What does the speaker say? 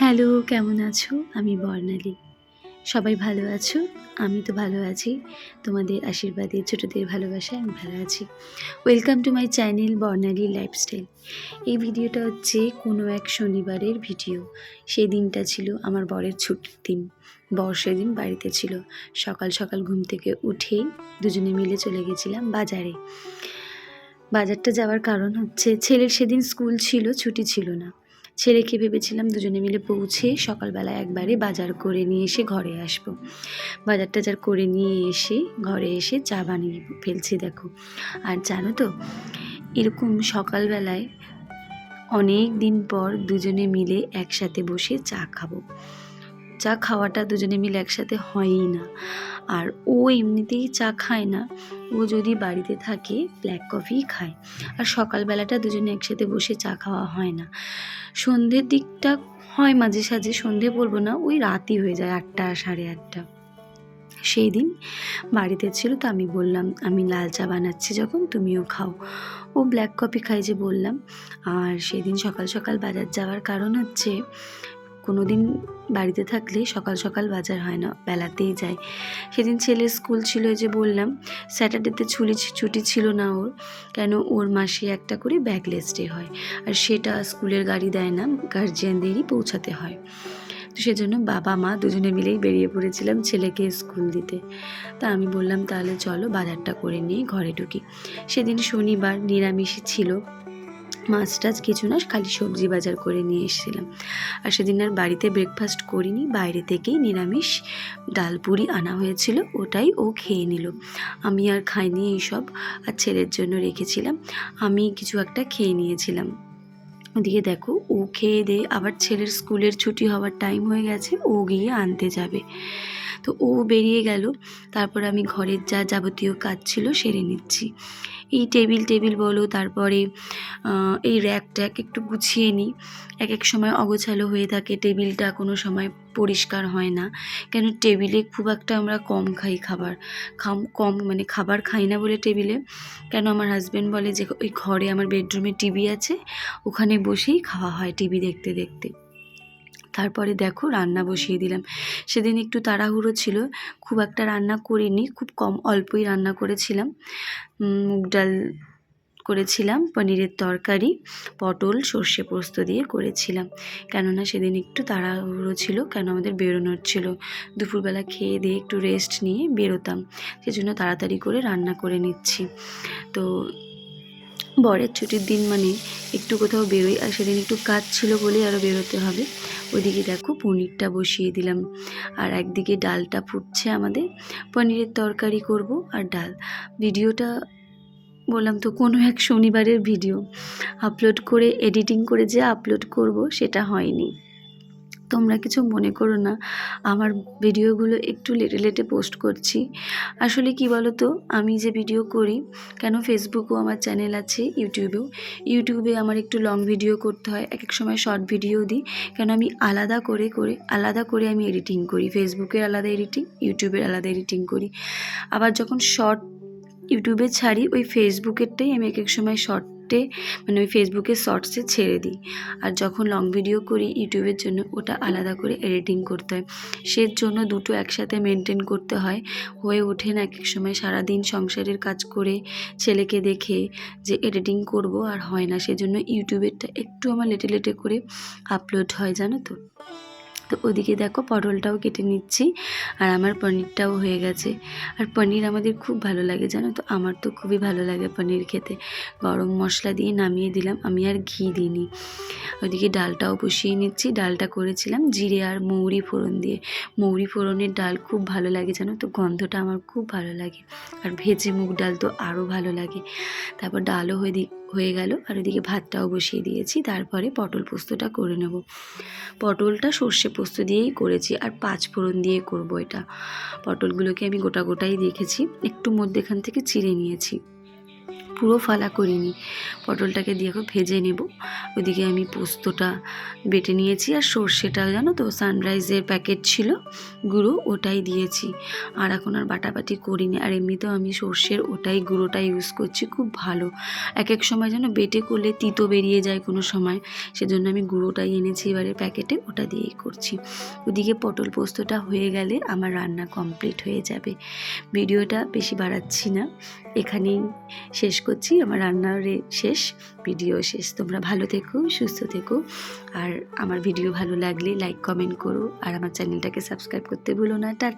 Hello, কেমন আছো? আমি বর্ণালী। সবাই ভালো আছো? আমি তো ভালো আছি। তোমাদের আশীর্বাদে, ছোটোদের ভালোবাসায় আমি ভালো আছি। Welcome to my channel Barnali lifestyle এই ভিডিওটা হচ্ছে কোনো এক শনিবারের ভিডিও। সেই দিনটা ছিল আমার বরের ছুটির দিন। বর সেদিন বাড়িতে ছিল। সকাল সকাল ঘুম থেকে উঠেই দুজনে মিলে চলে গেছিলাম বাজারে। বাজারটা যাওয়ার কারণ হচ্ছে, ছেলের সেদিন স্কুল ছিল, ছুটি ছিল না। ছেলেকে ভেবেছিলাম দুজনে মিলে পৌঁছে সকালবেলা একবারে বাজার করে নিয়ে এসে ঘরে আসব। বাজার টাজার করে নিয়ে এসে ঘরে এসে চা বানিয়ে ফেলছি, দেখো। আর জানো তো, এরকম সকালবেলায় অনেক দিন পর দুজনে মিলে একসাথে বসে চা খাব। চা খাওয়াটা দুজনে মিলে একসাথে হয়ই না। আর ও এমনিতেই চা খায় না। ও যদি বাড়িতে থাকে ব্ল্যাক কফি খায়। আর সকালবেলাটা দুজনে একসাথে বসে চা খাওয়া হয় না। সন্ধ্যের দিকটা হয় মাঝে সাঝে, সন্ধে বলব না, ওই রাতই হয়ে যায় আটটা, সাড়ে আটটা। সেই দিন বাড়িতে ছিল তো আমি বললাম, আমি লাল চা বানাচ্ছি যখন, তুমিও খাও। ও ব্ল্যাক কফি খাই যে বললাম। আর সেদিন সকাল সকাল বাজার যাওয়ার কারণ হচ্ছে কোনো দিন বাড়িতে থাকলে সকাল সকাল বাজার হয় না, বেলাতেই যায়। সেদিন ছেলের স্কুল ছিল যে বললাম, স্যাটারডেতে ছুটি ছুটি ছিল না ওর, কেন ওর মাসে একটা করে ব্যাগলেস ডে হয়। আর সেটা স্কুলের গাড়ি দেয় না, গার্জিয়ানদেরই পৌঁছাতে হয়। তো সেজন্য বাবা, মা দুজনে মিলেই বেরিয়ে পড়েছিলাম ছেলেকে স্কুল দিতে। তা আমি বললাম, তাহলে চলো বাজারটা করে নিয়ে ঘরে ঢুকি। সেদিন শনিবার নিরামিষই ছিল। মাছ টাছ কিছু না, খালি সবজি বাজার করে নিয়ে এসেছিলাম। আর সেদিন আর বাড়িতে ব্রেকফাস্ট করিনি, বাইরে থেকেই নিরামিষ ডাল পুরি আনা হয়েছিল, ওটাই ও খেয়ে নিল। আমি আর খাইনি এইসব, আর ছেলের জন্য রেখেছিলাম, আমি কিছু একটা খেয়ে নিয়েছিলাম। ওদিকে দেখো, ও খেয়ে দিয়ে আবার ছেলের স্কুলের ছুটি হওয়ার টাইম হয়ে গেছে, ও গিয়ে আনতে যাবে। তো ও বেরিয়ে গেল। তারপর আমি ঘরের যা যাবতীয় কাজ ছিল সেরে নিচ্ছি। এই টেবিল টেবিল বলো, তারপরে এই র্যাক ট্যাক একটু গুছিয়ে নিই। এক এক সময় অগোছালো হয়ে থাকে, টেবিলটা কোনো সময় পরিষ্কার হয় না। কেন, টেবিলে খুব একটা আমরা কম খাই খাবার। খাম, কম মানে খাবার খাই না বলে টেবিলে। কেন, আমার হাজব্যান্ড বলে যে, ওই ঘরে আমার বেডরুমে টিভি আছে, ওখানে বসেই খাওয়া হয় টিভি দেখতে দেখতে। তারপরে দেখো রান্না বসিয়ে দিলাম। সেদিন একটু তাড়াহুড়ো ছিল, খুব একটা রান্না করিনি, খুব কম অল্পই রান্না করেছিলাম। মুগ ডাল করেছিলাম, পনিরের তরকারি, পটল, সর্ষে পোস্ত দিয়ে করেছিলাম। কেননা সেদিন একটু তাড়াহুড়ো ছিল, কেন আমাদের বেরোনোর ছিল। দুপুরবেলা খেয়ে দিয়ে একটু রেস্ট নিয়ে বেরোতাম, সেজন্য তাড়াতাড়ি করে রান্না করে নিচ্ছি। তো বরের ছুটির দিন মানে একটু কোথাও বেরোই, আর সেদিন একটু কাজ ছিল বলেই আরও বেরোতে হবে। ওইদিকে দেখো পনিরটা বসিয়ে দিলাম। আর একদিকে ডালটা ফুটছে আমাদের। পনিরের তরকারি করব আর ডাল। ভিডিওটা বললাম তো কোনো এক শনিবারের ভিডিও। আপলোড করে, এডিটিং করে যে আপলোড করব, সেটা হয়নি। তোমরা কিছু মনে করো না। আমার ভিডিওগুলো একটু লেটে লেটে পোস্ট করছি। আসলে কি বলো তো আমি যে ভিডিও করি, কেন ফেসবুকও আমার চ্যানেল আছে ইউটিউবেও ইউটিউবে আমার একটু লং ভিডিও করতে হয় এক এক সময় শর্ট ভিডিও দিই। কেন আমি আলাদা করে করে, আলাদা করে আমি এডিটিং করি। ফেসবুকের আলাদা এডিটিং ইউটিউবের আলাদা এডিটিং করি। আবার যখন শর্ট ইউটিউবে ছাড়ি, ওই ফেসবুকেরটাই আমি এক এক সময় শর্টে মানে ওই ফেসবুকে শর্টসে ছেড়ে দিই। আর যখন লং ভিডিও করি ইউটিউবের জন্য, ওটা আলাদা করে এডিটিং করতে হয়। সের জন্য দুটো একসাথে মেনটেন করতে হয়। হয়ে ওঠে না এক এক সময় সারাদিন সংসারের কাজ করে ছেলেকে দেখে যে এডিটিং করব আর হয় না। সেজন্য ইউটিউবেরটা একটু আমার লেটে লেটে করে আপলোড হয়, জানো তো? তো ওদিকে দেখো পটলটাও কেটে নিচ্ছি আর আমার পনিরটাও হয়ে গেছে। আর পনির আমাদের খুব ভালো লাগে, জানো তো? আমার তো খুবই ভালো লাগে পনির খেতে। গরম মশলা দিয়ে নামিয়ে দিলাম। আমি আর ঘি দিইনি। ওইদিকে ডালটাও বসিয়ে নিচ্ছি। ডালটা করেছিলাম জিরে আর মৌরি ফোড়ন দিয়ে। মৌরি ফোড়নের ডাল খুব ভালো লাগে, জানো তো? গন্ধটা আমার খুব ভালো লাগে। আর ভেজে মুগ ডাল তো আরও ভালো লাগে। তারপর ডালও হয়ে হয়ে গেল। আর ওদিকে ভাতটাও বসিয়ে দিয়েছি। তারপরে পটল পোস্তটা করে নেব। পটলটা সর্ষে পোস্ত দিয়েই করেছি আর পাঁচ ফোড়ন দিয়ে করব এটা। পটলগুলোকে আমি গোটা গোটাই দেখেছি একটু মধ্যেখান থেকে চিড়ে নিয়েছি। পুরো ফালা করিনি। পটলটাকে দিয়ে খুব ভেজে নেব। ওদিকে আমি পোস্তটা বেটে নিয়েছি আর সর্ষেটা জানো তো সানরাইজের প্যাকেট ছিল, গুঁড়ো ওটাই দিয়েছি। আর এখন আর বাটাবাটি করিনি। আর এমনিতেও আমি সর্ষের ওটাই, গুঁড়োটা ইউজ করছি, খুব ভালো। এক এক সময় যেন বেটে করলে তিতো বেরিয়ে যায় কোনো সময়, সেজন্য আমি গুঁড়োটাই এনেছি এবারে প্যাকেটে ওটা দিয়েই করছি। ওদিকে পটল পোস্তটা হয়ে গেলে আমার রান্না কমপ্লিট হয়ে যাবে। ভিডিওটা বেশি বাড়াচ্ছি না। এখানেই শেষ করছি, আমার রান্নার শেষ, ভিডিও শেষ। তোমরা ভালো থেকো, সুস্থ থেকো। আর আমার ভিডিও ভালো লাগলে লাইক কমেন্ট করো। আর আমার চ্যানেলটাকে সাবস্ক্রাইব করতে ভুলো না। টাটা।